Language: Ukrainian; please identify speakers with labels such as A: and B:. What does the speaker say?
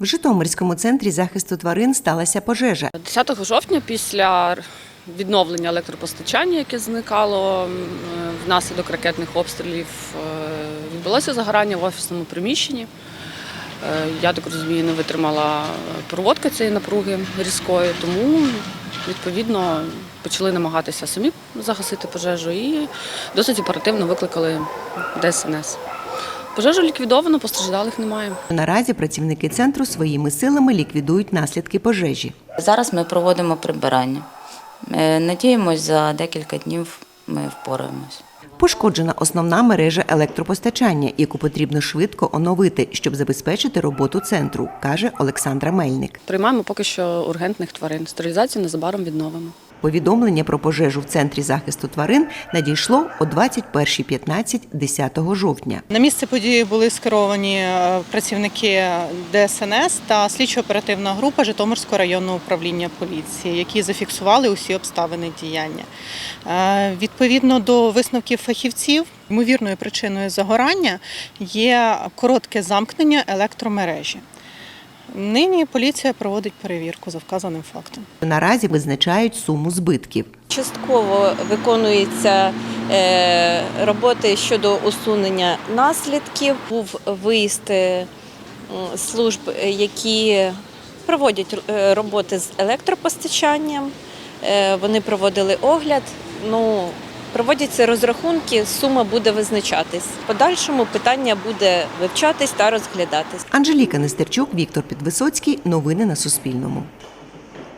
A: В Житомирському центрі захисту тварин сталася пожежа.
B: 10 жовтня після відновлення електропостачання, яке зникало е, внаслідок ракетних обстрілів, е, відбулося загорання в офісному приміщенні. Е, Я так розумію, не витримала проводка цієї напруги різкої, тому відповідно почали намагатися самі загасити пожежу і досить оперативно викликали ДСНС. Пожежу ліквідовано, постраждалих немає.
A: Наразі працівники центру своїми силами ліквідують наслідки пожежі.
C: Зараз ми проводимо прибирання. Е, Надіємось, за декілька днів ми впораємось.
A: Пошкоджена основна мережа електропостачання, яку потрібно швидко оновити, щоб забезпечити роботу центру, каже Олександра Мельник.
B: Приймаємо поки що ургентних тварин. Стерилізацію незабаром відновимо.
A: Повідомлення про пожежу в центрі захисту тварин надійшло о 21.15 10 жовтня.
D: На місце події були скеровані е, працівники ДСНС та слідчо-оперативна група Житомирського районного управління поліції, які зафіксували усі обставини діяння. Е, Відповідно до висновків фахівців, ймовірною причиною загорання є коротке замкнення електромережі. Нині поліція проводить перевірку за вказаним фактом.
A: Наразі визначають суму збитків.
E: Частково виконуються е, роботи щодо усунення наслідків. Був виїзд е, служб, е, які проводять роботи з електропостачанням. Вони проводили огляд. Ну, проводяться розрахунки, сума буде визначатись. В подальшому питання буде вивчатись та розглядатись.
A: Анжеліка Нестерчук, Віктор Підвисоцький. Новини на Суспільному.